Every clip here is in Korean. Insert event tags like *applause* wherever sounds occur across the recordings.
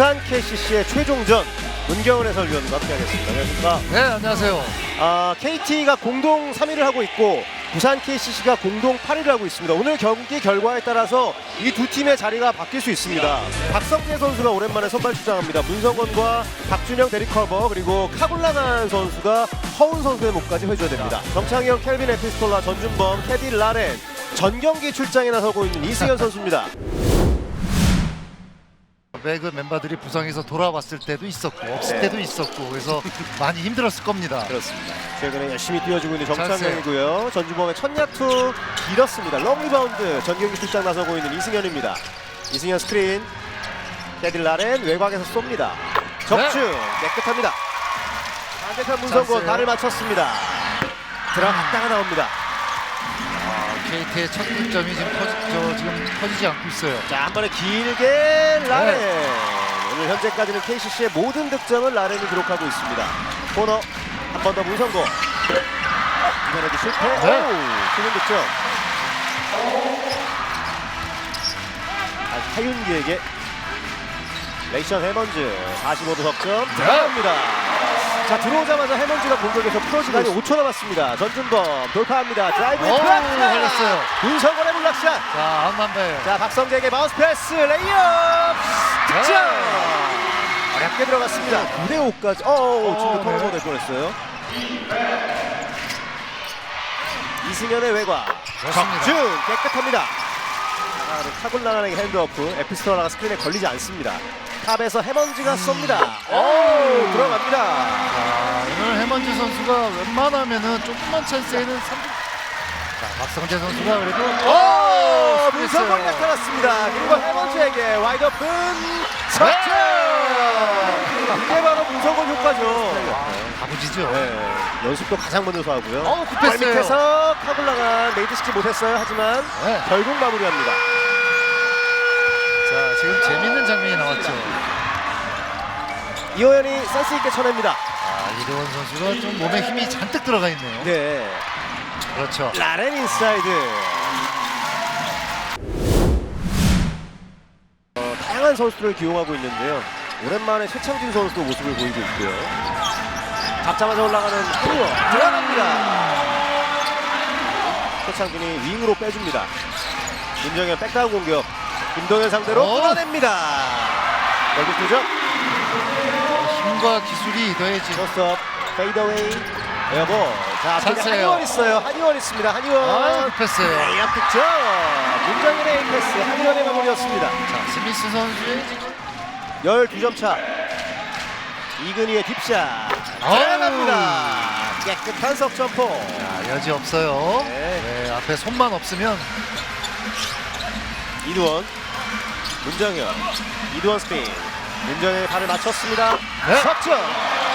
부산 KCC의 최종전 문경은 해설위원과 함께하겠습니다. 안녕하십니까? 네, 안녕하세요. 아, KT가 공동 3위를 하고 있고 부산 KCC가 공동 8위를 하고 있습니다. 오늘 경기 결과에 따라서 이 두 팀의 자리가 바뀔 수 있습니다. 박성재 선수가 오랜만에 선발 출장합니다. 문성건과 박준영 데리커버 그리고 카굴라간 선수가 허운 선수의 목까지 해줘야 됩니다. 정창영, 켈빈 에피스톨라, 전준범, 캐디 라렌 전 경기 출장에 나서고 있는 이승현 선수입니다. 배그 멤버들이 부상에서 돌아왔을 때도 있었고 없을 네. 때도 있었고 그래서 많이 힘들었을 겁니다. 그렇습니다. 최근에 열심히 뛰어주고 있는 찬스예요. 정창영이고요. 전주범의 첫 야투 길었습니다. long 리바운드 전경기 출장 나서고 있는 이승현입니다. 이승현 스크린 캐딜라렌 외곽에서 쏩니다. 적중 깨끗합니다. 반대편 문성곤 찬스예요. 발을 맞췄습니다. 들어갔다가 나옵니다. 아, KT의 첫 득점이 지금 터지, 저, 지금 터지지 않고 있어요. 자, 한 번에 길게 라렌. 오늘 현재까지는 KCC의 모든 득점을 라렌이 기록하고 있습니다. 코너 한 번 더 문성고. 이번에도 실패. 네. 오, 수는 득점. 다시 하윤기에게 레이션 해먼즈 45도 석점 들어갑니다. 자 들어오자마자 해먼즈가 공격에서 풀어 시간이 5초 남았습니다. 전준범 돌파합니다. 드라이브 오. 걸렸어요. 문성건의 블락샷. 자, 한만배. 자 박성재에게 마우스 패스 레이업 득점 네. 어렵게 들어갔습니다 9대 5까지 어 지금 네. 턴오버 될 뻔했어요 이승현의 외곽 그렇습니다. 준 깨끗합니다 자, 카굴라나에게 핸드오프 에피스토라가 스크린에 걸리지 않습니다 탑에서 해먼지가 쏩니다 오 들어갑니다 자, 오늘 해먼즈 선수가 웬만하면은 조금만 찬스에는 3점. 자, 박성재 선수가 그래도 오 스트레스. 문성골 나타났습니다 그리고 해먼지에게 와이드 오픈 석점 이게 바로 문성골 효과죠 가부지죠. 네, 연습도 가장 먼저 하고요. 어, 굽혔어요. 밑에서 카블라가 메이드 시키 못했어요. 하지만 네. 결국 마무리합니다. 자, 지금 재밌는 장면이 나왔죠. 이호연이 센스 있게 쳐냅니다. 아, 이대원 선수가 좀 몸에 힘이 잔뜩 들어가 있네요. 네, 그렇죠. 라렌 인사이드. 어, 다양한 선수들을 기용하고 있는데요. 오랜만에 최창진 선수도 모습을 보이고 있고요. 잡자마자 올라가는 한이원 들어갑니다. 최창진이 윙으로 빼줍니다. 김정현 백다운 공격. 김동현 상대로 어. 끊어냅니다. 여기 두점 힘과 기술이 더해진 포스업 페이더웨이 에어볼. 자, 찬스예요. 한이원 있어요. 한이원 있습니다. 한이원. 아, 패스예요. 레이업 득점. 문정현의 에이패스 한이원의 마무리였습니다. 자, 스미스 선수의 지금 12점 차. 이근희의 딥샷. 들어갑니다. 깨끗한 석점포. 자, 여지 없어요. 네. 네, 앞에 손만 없으면 이두원. 문정현. 이두원 스페인. 문정현의 발을 맞췄습니다. 네. 석점.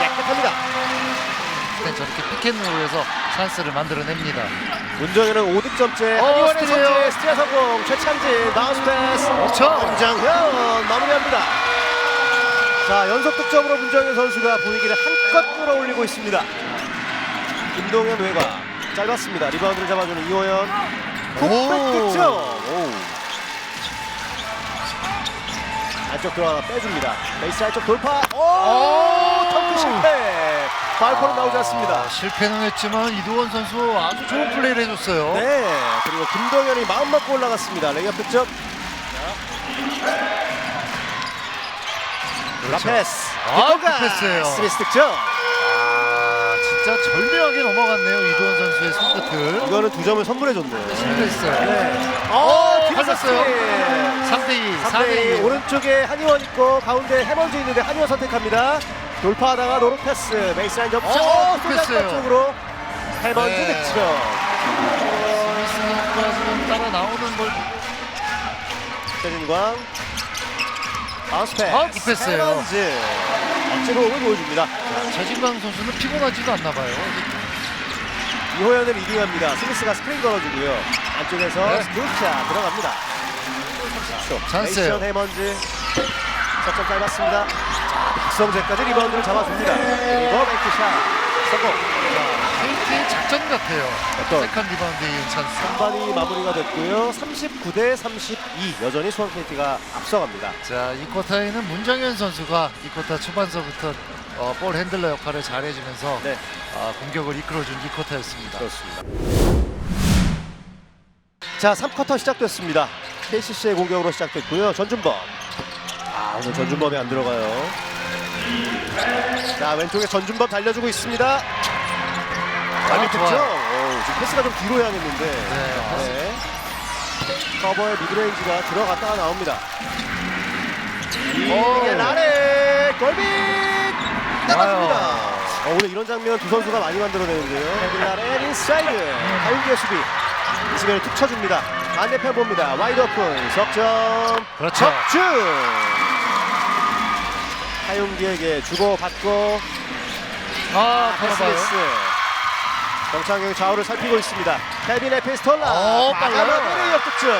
깨끗합니다. 그때 저렇게 피켓롤에서 찬스를 만들어냅니다. 문정현은 5득점째. 어, 스틸이에요. 선제 스틸 성공. 최창진 마우스 패스. 그렇죠. 문정현 마무리합니다. 자 연속 득점으로 문정현 선수가 분위기를 한껏 끌어올리고 있습니다. 김동현 외곽 짧았습니다. 리바운드를 잡아주는 이호연. 훅백 오. 득점. 오. 안쪽 들어가다 빼줍니다. 베이스 안쪽 돌파. 오, 오. 턴크 실패. 발코는 나오지 않습니다. 아, 실패는 했지만 이두원 선수 아주 좋은 플레이를 해줬어요. 네, 그리고 김동현이 마음 먹고 올라갔습니다. 레이업 득점. 그렇죠. 라페스. 아, 패스예요. 스미스 득점. 아, 진짜 절묘하게 넘어갔네요. 이두원 선수의 손끝을. 이거는 두 점을 선물해줬네요. 실패했어요. 네. 어, 뒤에서 걸렸어요. 스틸. 3대2, 3대2 4대2. 오른쪽에 한의원 있고 가운데 해먼즈 있는데 한의원 선택합니다. 돌파하다가 노루 패스 베이스라인 접점. 어. 양쪽 쪽으로 해먼즈 네. 득점. 스미스 선수가 지금 따라 나오는 걸 최진광 바운스 패스. 아, 그 패스예요. 해먼즈 멋진 호흡을 보여줍니다. 최진광 선수는 피곤하지도 않나 봐요. 이호연을 리딩합니다. 스미스가 스크린 걸어주고요. 안쪽에서 네. 스루샷 들어갑니다. 30초. 찬스예요. 레이션 해먼즈 석점 짧았습니다. 자, 박성재까지 리바운드를 잡아줍니다. 그리고 뱅크샷. 성공. KT의 작전 같아요. 어떤? 세컨 리바운드에 이은 찬스. 한반이 마무리가 됐고요. 39대 32 여전히 수원 KT가 앞서갑니다. 자, 이 쿼터에는 문정현 선수가 이 쿼터 초반서부터 어, 볼 핸들러 역할을 잘해주면서 네. 어, 공격을 이끌어준 이 쿼터였습니다. 그렇습니다. 자, 3쿼터 시작됐습니다. KCC의 공격으로 시작됐고요. 전준범. 아, 오늘 전준범이 안 들어가요. 자, 왼쪽에 전준범 달려주고 있습니다. 빨리 아, 득점. 좋아요. 오, 지금 패스가 좀 뒤로 향했는데. 네, 네. 커버의 미드레인지가 들어갔다가 나옵니다. 이게 라레 골밑 나갔습니다. 어, 오늘 이런 장면 두 선수가 많이 만들어내는데요. 헤빌 라레 인사이드 하윤기의 수비 이승현을 툭 쳐줍니다. 반대편 봅니다. 와이드 오픈 석점 그렇죠. 적중 하윤기에게 주고 받고 아, 패스미스. 정창경이 좌우를 살피고 있습니다. 케빈 에피스톨라 어, 빨라요. 마감하기는 역득점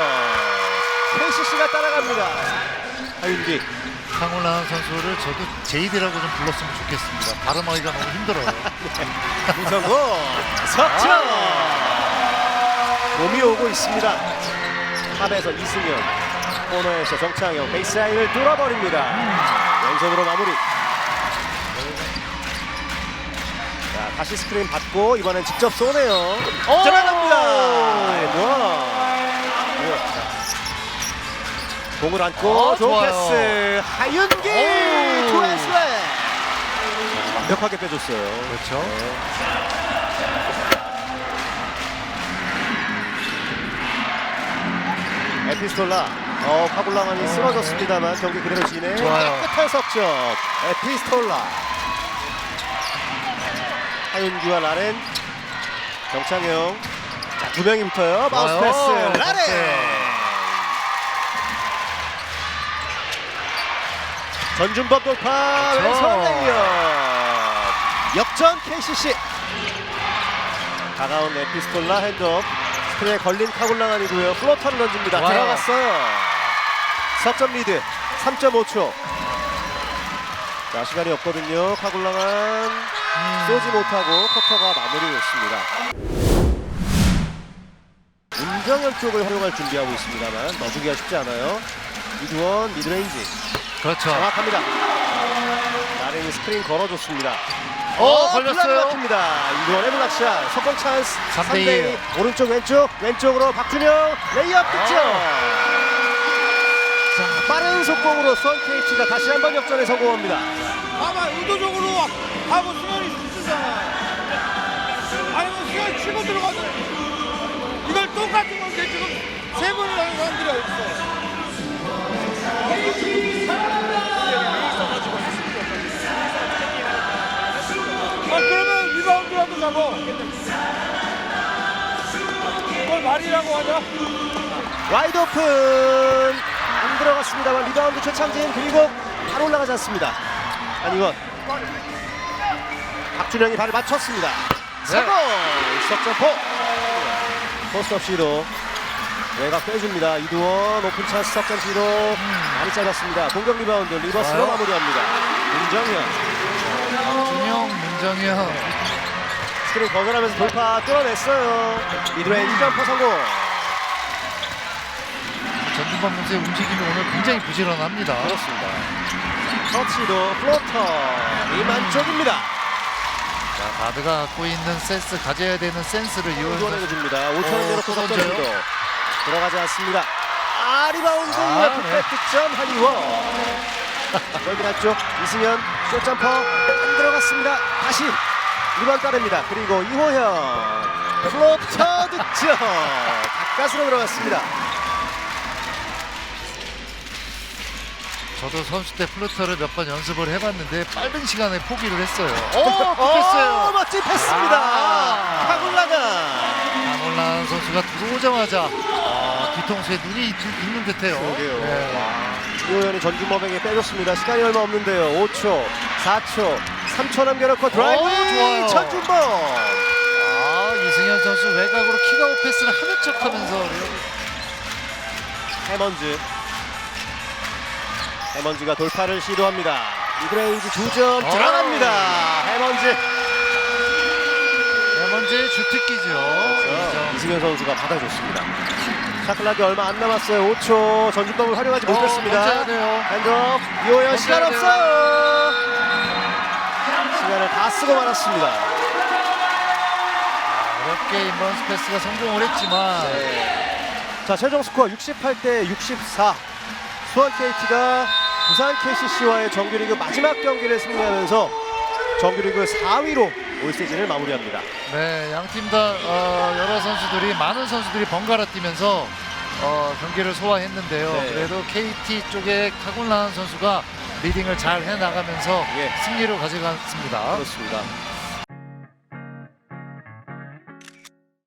KCC가 따라갑니다. 하윤기 강훈란 선수를 저도 제이드라고 좀 불렀으면 좋겠습니다. 발음하기가 너무 힘들어요. *laughs* 우성호 석점 몸이 오고 있습니다. 탑에서 이승현 코너에서 정창영 베이스라인을 뚫어버립니다. 왼손으로 마무리. 자 다시 스크린 받고 이번엔 직접 쏘네요. 들어갑니다. 네, 뭐야? 공을 안고 어, 좋은 좋아요. 패스. 하윤기 오. 투앤슬랩 완벽하게 빼줬어요. 그렇죠. 에피스톨라. 어 파블랑안이 쓰러졌습니다만 경기 그대로 진행 좋아요. 깨끗한 석점. 에피스톨라. 하윤기와 라렌. 정창영 자, 두 명이 붙어요. 마우스 좋아요. 패스. 라렌 오케이. 전준범 돌파 그렇죠. 왼손 레이업 역전 KCC 다가온 에피스톨라 핸드업. 스크린에 걸린 카굴랑안이고요. 플로터를 던집니다. 좋아요. 들어갔어요. 석점 리드. 3.5초. 자 시간이 없거든요. 카굴랑안. 음. 쏘지 못하고 커터가 마무리됐습니다. 문정현 쪽을 활용할 준비하고 있습니다만 넣어주기가 쉽지 않아요. 이두원 미드레인지 그렇죠. 정확합니다. 나른이 스크린 걸어줬습니다. 어, 걸렸어요. 막힙니다. 이번에 블락샷 석공 찬스. 3대 3대 1. 2. 오른쪽 왼쪽 왼쪽으로 박준영 레이업 득점. 자 빠른 속공으로 수원 KT가 다시 한 번 역전에 성공합니다. 아마 의도적으로 하고 수현이 쓰잖아. 아니면 수현 치고 들어가는 이걸 똑같은 건데 지금 세 번을 하는 사람들이 어딨어. 잡아. 그걸 말이라고 하냐? 와이드 오픈 안 들어갔습니다만 리바운드 최창진 그리고 바로 올라가지 않습니다. 안이원 박준영이 발을 맞췄습니다. 성공 석점포 포스트업 시도 외곽 빼줍니다. 이두원 오픈 찬스 석점 시도 많이 짧았습니다. 공격 리바운드 리버스로. 마무리합니다. 문정현 준영, 문정현. 스크린 거절하면서 돌파 뚫어냈어요. 미드레인지 점퍼 성공. 전준범 선수의 움직임이 오늘 굉장히 부지런합니다. 그렇습니다. 터치도 플로터 이만 쪽입니다. 자, 가드가 갖고 있는 센스, 가져야 되는 센스를 이용해서 이원해줍니다. 5천 원 어, 내로 또 던져요? 시도 들어가지 않습니다. 아 리바운드 아, 네. 풋백 득점 한이원. 골밑 안쪽 이승현 쇼점퍼 안 들어갔습니다. 다시 리바운드 따냅니다. 그리고 이호현 플로터 득점 가까스로 들어갔습니다. 저도 선수 때 플루터를 몇 번 연습을 해봤는데 빠른 시간에 포기를 했어요. 오, 패스예요. 어, 멋진 패스입니다. 아. 카굴라가 강원란 선수가 들어오자마자 아, 뒤통수에 눈이 있- 있는 듯해요. 그러게요. 네. 이호연이 전준범에게 빼줬습니다. 시간이 얼마 없는데요. 5초, 4초, 3초 남겨놓고 드라이브 오, 좋아요. 전준범. 아, 이승현 선수 외곽으로 킥아웃 패스를 하는 척하면서 해먼즈. 해먼즈가 돌파를 시도합니다. 미드레인지 2점 어. 들어갑니다. 해먼즈. 황제의 주특기죠. 그렇죠. 이승현 선수가 받아줬습니다. 샤클락이 얼마 안 남았어요. 5초 전준법을 활용하지 못했습니다. 던져야 돼요. 핸드업 이호연 시간. 없어요. 시간을 다 쓰고 말았습니다. 어렵게 인바운스 패스가 성공을 했지만 자 최종 스코어 68대 64. 수원 KT가 부산 KCC와의 정규리그 마지막 경기를 승리하면서 정규리그 4위로 올 시즌을 마무리합니다. 네, 양 팀다 어, 여러 선수들이 많은 선수들이 번갈아 뛰면서 어, 경기를 소화했는데요. 네. 그래도 KT 쪽에 타곤라한 선수가 리딩을 잘 해나가면서 예. 승리를 가져갔습니다. 그렇습니다.